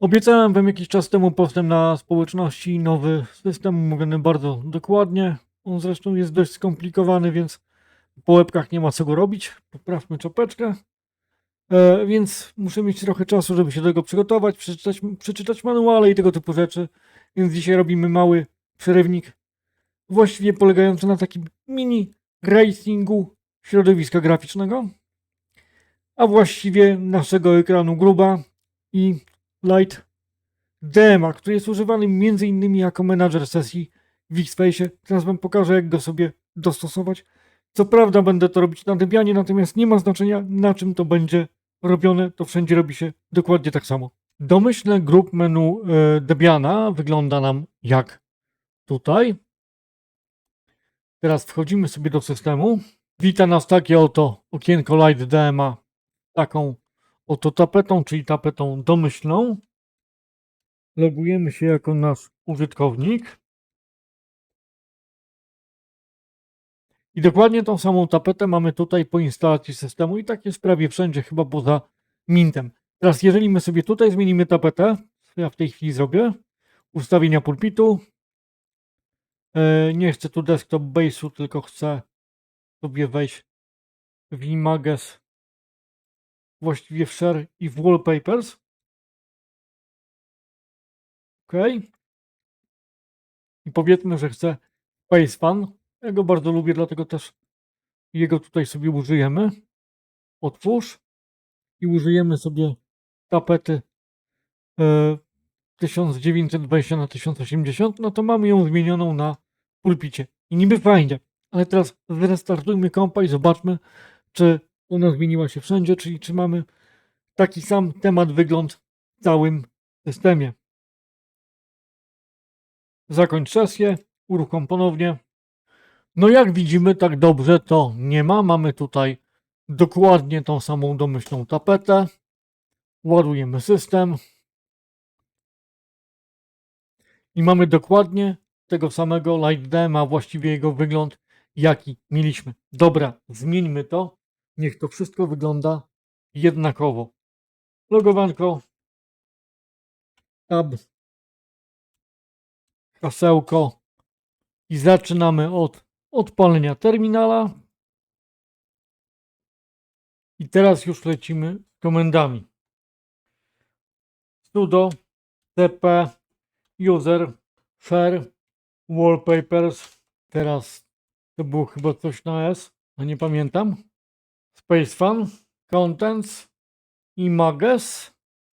Obiecałem wam jakiś czas temu postęp na społeczności, nowy system omówiony bardzo dokładnie. On zresztą jest dość skomplikowany, więc po łebkach nie ma co go robić. Poprawmy czapeczkę. E, więc muszę mieć trochę czasu, żeby się do tego przygotować, przeczytać, przeczytać manuale i tego typu rzeczy. Więc dzisiaj robimy mały przerywnik, właściwie polegający na takim mini racingu środowiska graficznego, a właściwie naszego ekranu gruba i Light Dema, który jest używany m.in. jako menadżer sesji w Xspace. Teraz wam pokażę, jak go sobie dostosować. Co prawda będę to robić na Debianie, natomiast nie ma znaczenia, na czym to będzie robione. To wszędzie robi się dokładnie tak samo. Domyślne grup menu e, Debiana wygląda nam jak tutaj. Teraz wchodzimy sobie do systemu. Wita nas takie oto okienko Light DMA taką oto tapetą, czyli tapetą domyślną. Logujemy się jako nasz użytkownik. I dokładnie tą samą tapetę mamy tutaj po instalacji systemu i tak jest prawie wszędzie, chyba poza Mintem. Teraz jeżeli my sobie tutaj zmienimy tapetę, co ja w tej chwili zrobię, ustawienia pulpitu, e, nie chcę tu desktop base'u, tylko chcę sobie wejść w Images, właściwie w Share i w Wallpapers. OK. I powiedzmy, że chcę Face Fan. Ja go bardzo lubię, dlatego też jego tutaj sobie użyjemy. Otwórz i użyjemy sobie tapety e, 1920 na 1080, no to mamy ją zmienioną na pulpicie. I niby fajnie, ale teraz zrestartujmy kompa i zobaczmy, czy ona zmieniła się wszędzie, czyli czy mamy taki sam temat, wygląd w całym systemie. Zakończ sesję, uruchom ponownie. No jak widzimy, tak dobrze to nie ma. Mamy tutaj dokładnie tą samą domyślną tapetę. Ładujemy system. I mamy dokładnie tego samego Light DM, a właściwie jego wygląd, jaki mieliśmy. Dobra, zmieńmy to. Niech to wszystko wygląda jednakowo. Logowanko. Tab. Hasełko. I zaczynamy od odpalenia terminala. I teraz już lecimy komendami. sudo cp user share wallpapers. Teraz to było chyba coś na S, a nie pamiętam. Space Fun, Contents, Images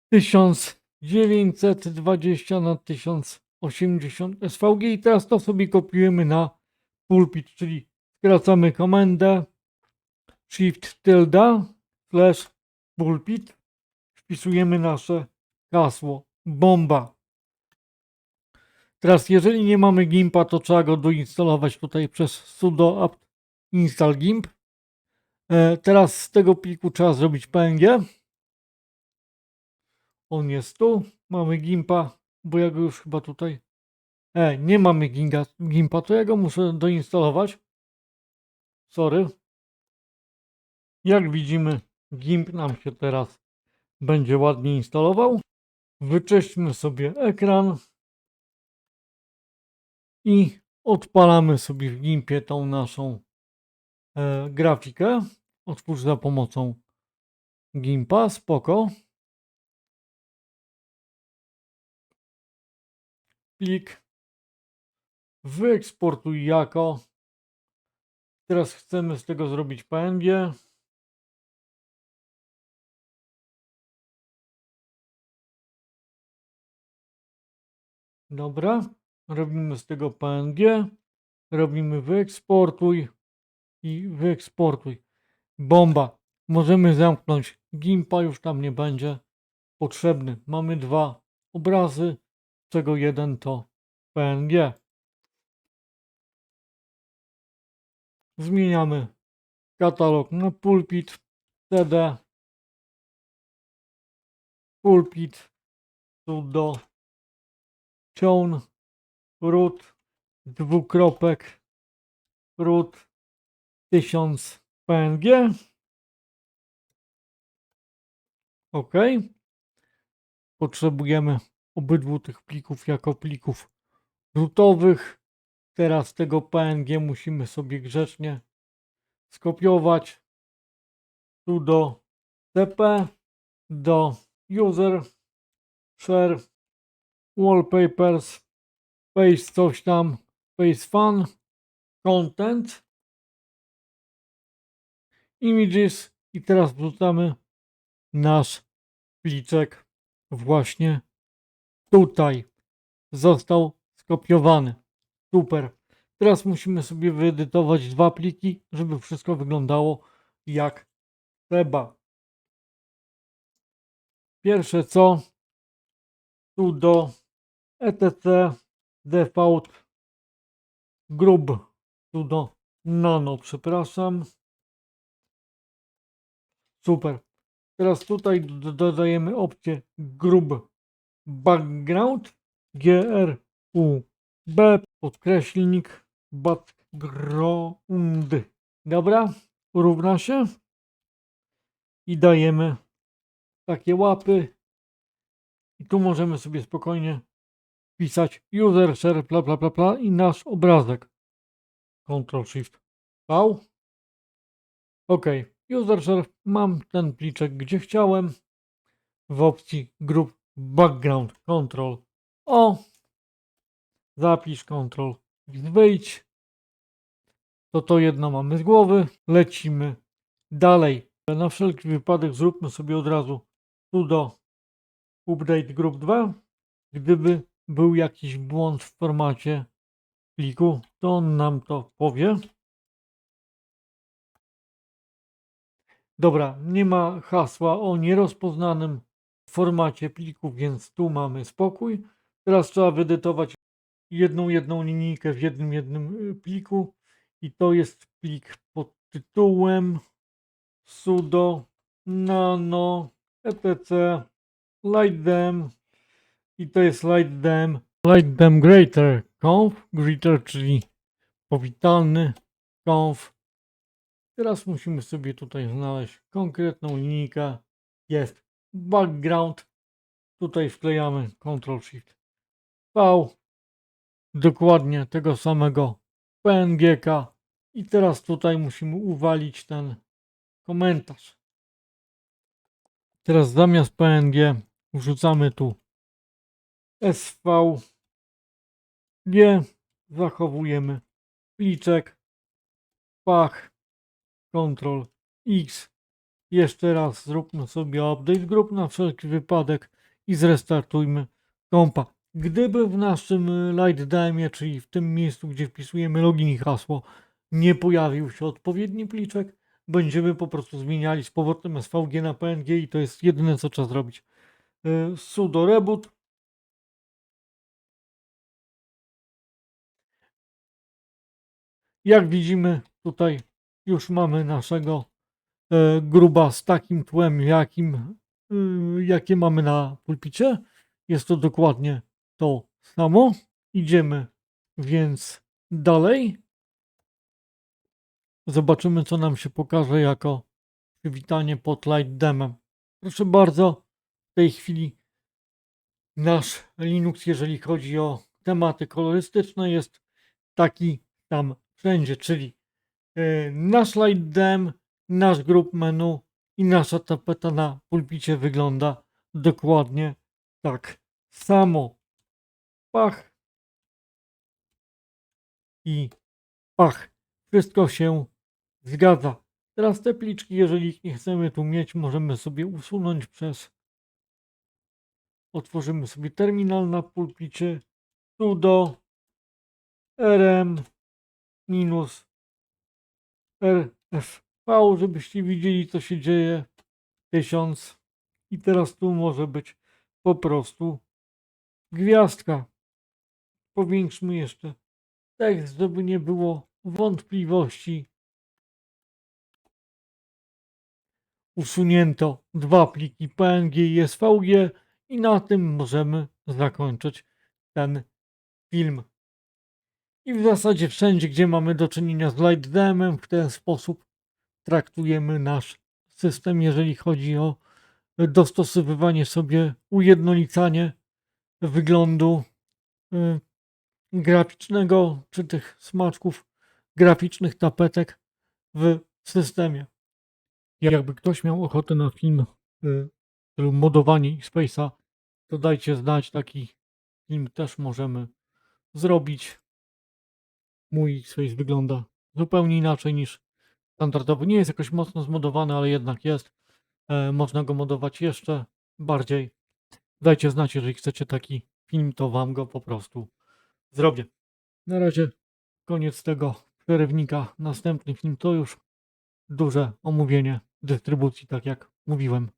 1920 na 1080 SVG i teraz to sobie kopiujemy na pulpit, czyli skracamy komendę Shift tilde slash pulpit wpisujemy nasze hasło bomba. Teraz jeżeli nie mamy gimpa, to trzeba go doinstalować tutaj przez sudo apt install gimp. E, Teraz z tego pliku trzeba zrobić PNG. On jest tu. Mamy gimpa, bo ja go już chyba tutaj. E, nie mamy ginga, gimpa, to ja go muszę doinstalować. Sorry. Jak widzimy, gimp nam się teraz będzie ładnie instalował. Wyczyśćmy sobie ekran i odpalamy sobie w gimpie tą naszą e, grafikę. Otwórz za pomocą Gimpa, spoko. Plik. Wyeksportuj jako. Teraz chcemy z tego zrobić PNG. Dobra. Robimy z tego PNG. Robimy wyeksportuj i wyeksportuj. Bomba. Możemy zamknąć. Gimpa, już tam nie będzie. Potrzebny. Mamy dwa obrazy, z czego jeden to PNG. Zmieniamy katalog na pulpit, CD, pulpit, sudo, ciąg, root, dwukropek, root, 1000 PNG. OK. potrzebujemy obydwu tych plików jako plików rootowych. Teraz tego PNG musimy sobie grzecznie skopiować tu do CP, do user, share, wallpapers, paste coś tam, paste fun, content, images i teraz wrzucamy nasz pliczek właśnie tutaj. Został skopiowany. Super. Teraz musimy sobie wyedytować dwa pliki, żeby wszystko wyglądało jak trzeba. Pierwsze co? Tu do etc default grub tu do nano, przepraszam. Super. Teraz tutaj do- dodajemy opcję grub background g r u b podkreślnik background. Dobra, równa się i dajemy takie łapy i tu możemy sobie spokojnie wpisać user share bla bla bla bla i nasz obrazek. Ctrl Shift V. OK. User. Mam ten pliczek gdzie chciałem. W opcji group background. Ctrl O. Zapisz Ctrl wyjdź. To to jedno mamy z głowy. Lecimy dalej. Na wszelki wypadek zróbmy sobie od razu sudo update group 2. Gdyby był jakiś błąd w formacie pliku, to on nam to powie. Dobra, nie ma hasła o nierozpoznanym formacie pliku, więc tu mamy spokój. Teraz trzeba wyedytować jedną, jedną linijkę w jednym, jednym y, pliku i to jest plik pod tytułem sudo nano etc. Lightdem i to jest lightdem lightdem greater conf greater czyli powitalny conf teraz musimy sobie tutaj znaleźć konkretną linijkę. Jest background. Tutaj wklejamy Ctrl Shift V. Dokładnie tego samego PNGK i teraz tutaj musimy uwalić ten komentarz. Teraz zamiast PNG wrzucamy tu SV G. Zachowujemy pliczek. Pach Ctrl X jeszcze raz zróbmy sobie update group na wszelki wypadek i zrestartujmy kompa. Gdyby w naszym y, LightDAMie, czyli w tym miejscu, gdzie wpisujemy login i hasło, nie pojawił się odpowiedni pliczek, będziemy po prostu zmieniali z powrotem SVG na PNG i to jest jedyne, co trzeba zrobić. Y, Sudo reboot. Jak widzimy, tutaj już mamy naszego e, gruba z takim tłem, jakim, y, jakie mamy na pulpicie. Jest to dokładnie to samo. Idziemy więc dalej. Zobaczymy, co nam się pokaże jako przywitanie pod Light Demem. Proszę bardzo, w tej chwili nasz Linux, jeżeli chodzi o tematy kolorystyczne, jest taki tam wszędzie, czyli e, nasz Light Dem, nasz grup menu i nasza tapeta na pulpicie wygląda dokładnie tak samo. Pach i pach. Wszystko się zgadza. Teraz te pliczki, jeżeli ich nie chcemy tu mieć, możemy sobie usunąć przez. Otworzymy sobie terminal na pulpicie. sudo rm minus rfv, żebyście widzieli, co się dzieje. 1000. I teraz tu może być po prostu gwiazdka. Powiększmy jeszcze tekst, żeby nie było wątpliwości. Usunięto dwa pliki PNG i SVG i na tym możemy zakończyć ten film. I w zasadzie wszędzie, gdzie mamy do czynienia z LightDemem, w ten sposób traktujemy nasz system, jeżeli chodzi o dostosowywanie sobie, ujednolicanie wyglądu y, graficznego, czy tych smaczków graficznych tapetek w systemie. Jakby ktoś miał ochotę na film y, modowanie Space'a, to dajcie znać, taki film też możemy zrobić. Mój Space wygląda zupełnie inaczej niż standardowy. Nie jest jakoś mocno zmodowany, ale jednak jest. E, można go modować jeszcze bardziej. Dajcie znać, jeżeli chcecie taki film, to wam go po prostu zrobię. Na razie koniec tego przerywnika. Następny film to już duże omówienie dystrybucji, tak jak mówiłem.